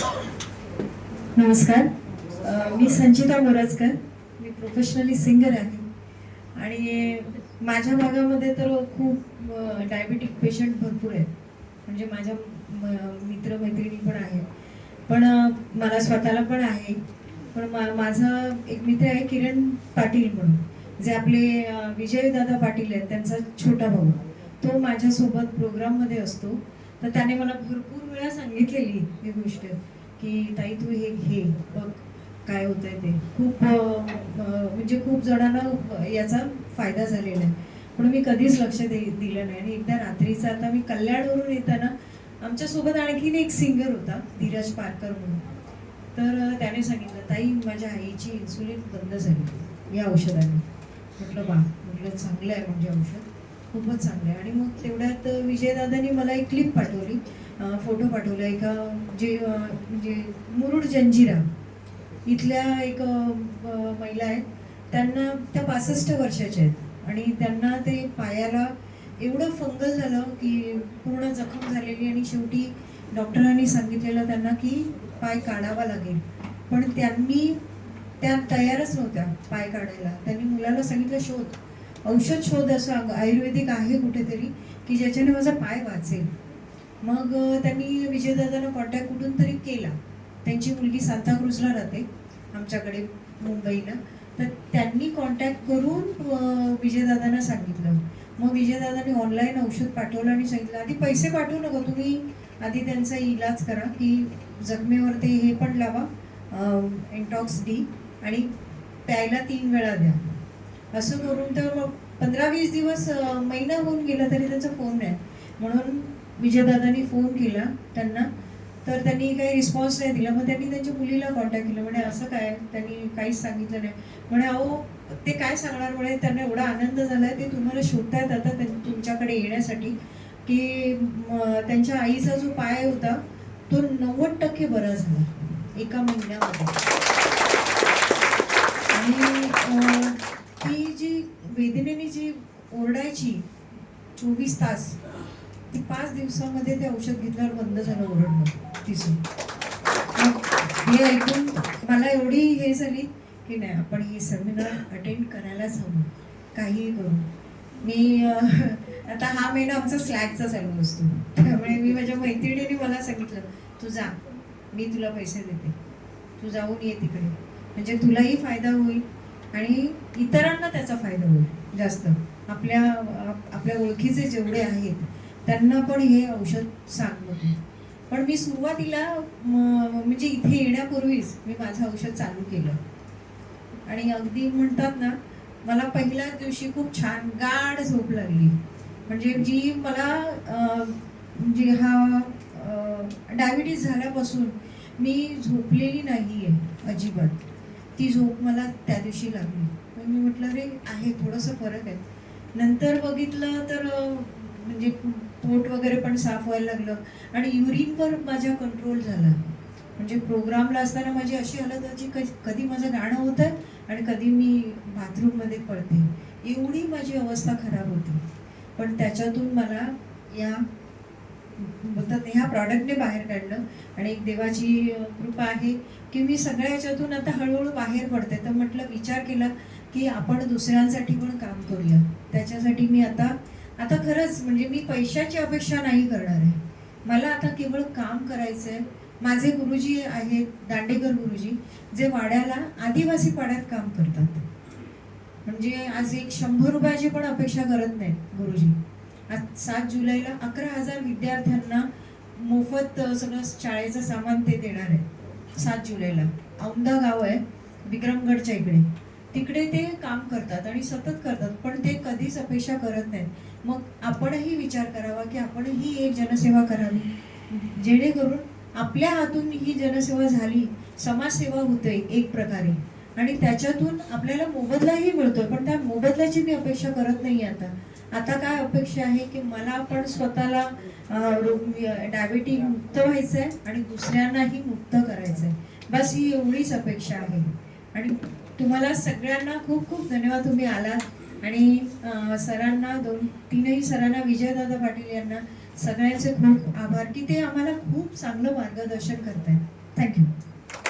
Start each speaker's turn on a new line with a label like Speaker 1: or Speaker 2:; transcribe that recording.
Speaker 1: नमस्कार. मी संचिता मोरजकर मी प्रोफेशनली सिंगर आहे. आणि माझ्या भागामध्ये तर खूप डायबिटिक पेशंट भरपूर आहेत. म्हणजे माझ्या मित्रमैत्रिणी पण आहेत. पण मला स्वतःला पण आहे. पण मा माझा एक मित्र आहे किरण पाटील म्हणून. जे आपले विजयदादा पाटील आहेत त्यांचा छोटा भाऊ. तो माझ्यासोबत प्रोग्राममध्ये असतो. तर त्याने मला भरपूर वेळा सांगितलेली ही गोष्ट की ताई तू हे घे बघ काय होतंय ते. खूप अ, म्हणजे खूप जणांना याचा फायदा झालेला आहे. पण मी कधीच लक्ष दे दिलं नाही. आणि एकदा रात्रीचं आता मी कल्याणवरून येताना आमच्यासोबत आणखीन एक सिंगर होता धीरज पारकर म्हणून. तर त्याने सांगितलं ताई माझ्या आईची इन्सुलिन बंद झाली या औषधाने. म्हटलं बा म्हटलं चांगलं आहे म्हणजे औषध. खूपच चांगलं आहे. आणि मग तेवढ्यात विजयदादांनी मला एक क्लिप पाठवली. फोटो पाठवला. एका जे म्हणजे मुरुड जंजिरा इथल्या एक महिला आहेत. त्यांना त्या पासष्ट वर्षाच्या आहेत. आणि त्यांना ते पायाला एवढं फंगल झालं की पूर्ण जखम झालेली आणि शेवटी डॉक्टरांनी सांगितलेलं त्यांना की पाय काढावा लागेल. पण त्यांनी त्या तयारच नव्हत्या पाय काढायला. त्यांनी मुलाला सांगितलं शोध. औषध शोध असं आयुर्वेदिक आहे कुठेतरी की ज्याच्याने माझा पाय वाचेल. मग त्यांनी विजयदादांना कॉन्टॅक्ट कुठून तरी केला. त्यांची मुलगी सांताक्रूजला राहते आमच्याकडे मुंबईला. तर त्यांनी कॉन्टॅक्ट करून विजयदादांना सांगितलं. मग विजयदादांनी ऑनलाईन औषध पाठवलं आणि सांगितलं आधी पैसे पाठवू नका तुम्ही. आधी त्यांचा इलाज करा की जखमेवर ते हे पण लावा एन्टॉक्स डी आणि प्यायला तीन वेळा द्या. असं करून तर मग पंधरा वीस दिवस महिना होऊन गेला तरी त्यांचा फोन नाही. म्हणून विजयदादांनी फोन केला त्यांना. तर त्यांनी काही रिस्पॉन्स नाही दिला. मग त्यांनी त्यांच्या मुलीला कॉन्टॅक्ट केलं. म्हणे असं काय? त्यांनी काहीच सांगितलं नाही. म्हणे अहो ते काय सांगणार? म्हणे त्यांना एवढा आनंद झालाय. ते तुम्हाला शोधतायत आता तुमच्याकडे येण्यासाठी की त्यांच्या आईचा जो पाय होता तो नव्वद टक्के बरा झाला. एका महिन्यामध्ये. आणि वेदनेने जी ओरडायची चोवीस तास ती पाच दिवसामध्ये ते औषध घेतल्यावर बंद झालं ओरडणं तिचं. हे ऐकून मला एवढी हे झाली की नाही आपण हे सेमिनार अटेंड करायलाच हवं काहीही करू. मी आता हा महिना आमचा स्लॅगचा चालू असतो त्यामुळे मी माझ्या मैत्रिणीने मला सांगितलं तू जा मी तुला पैसे देते तू जाऊन ये तिकडे म्हणजे तुलाही फायदा होईल आणि इतरांना त्याचा फायदा होईल जास्त. आपल्या आप- आपल्या ओळखीचे जेवढे आहेत त्यांना पण हे औषध सांगतो. पण मी सुरुवातीला म्हणजे इथे येण्यापूर्वीच मी माझं औषध चालू केलं. आणि अगदी म्हणतात ना मला पहिल्याच दिवशी खूप छान गाढ झोप लागली. म्हणजे जी मला म्हणजे हा डायबिटीज झाल्यापासून मी झोपलेली नाही आहे अजिबात. ती झोप मला त्या दिवशी लागली. मग मी म्हटलं रे आहे थोडंसं फरक आहे. नंतर बघितलं तर म्हणजे पोट वगैरे पण साफ व्हायला लागलं आणि युरिनवर माझा कंट्रोल झाला. म्हणजे प्रोग्रामला असताना माझी अशी हालत होती कधी कधी माझं गाणं होतं आणि कधी मी बाथरूममध्ये पडते. एवढी माझी अवस्था खराब होती. पण त्याच्यातून मला या बोलतात ना, ह्या प्रॉडक्टने बाहेर काढलं. आणि एक देवाची कृपा आहे की मी सगळ्या ह्याच्यातून आता हळूहळू बाहेर पडते. तर म्हटलं विचार केला की आपण दुसऱ्यांसाठी पण काम करूया. त्याच्यासाठी मी आता आता खरंच म्हणजे मी पैशाची अपेक्षा नाही करणार आहे. मला आता केवळ काम करायचं आहे माझे गुरुजी आहेत दांडेकर गुरुजी जे वाड्याला आदिवासी पाड्यात काम करतात. म्हणजे आज एक शंभर रुपयाची पण अपेक्षा करत नाहीत गुरुजी. आज सात जुलैला अकरा हजार विद्यार्थ्यांना मोफत सगळं शाळेचं सामान ते देणार आहे. सात जुलैला. औंदा गाव आहे विक्रमगडच्या इकडे. तिकडे ते काम करतात आणि सतत करतात पण ते कधीच अपेक्षा करत नाहीत. मग आपणही विचार करावा की आपणही एक जनसेवा करावी. जेणेकरून आपल्या हातून ही जनसेवा झाली समाजसेवा होते एक प्रकारे. आणि त्याच्यातून आपल्याला मोबदलाही मिळतो पण त्या मोबदल्याची मी अपेक्षा करत नाही आता. आता काय अपेक्षा आहे की मला पण स्वतःला डायबिटीज मुक्त व्हायचं आहे आणि दुसऱ्यांनाही मुक्त करायचं आहे बस ही एवढीच अपेक्षा आहे. आणि तुम्हाला सगळ्यांना खूप खूप धन्यवाद तुम्ही आलात. आणि सरांना दोन तीनही सरांना विजयदादा पाटील यांना सगळ्यांचे खूप आभार की ते आम्हाला खूप चांगलं मार्गदर्शन करतायत. थँक्यू.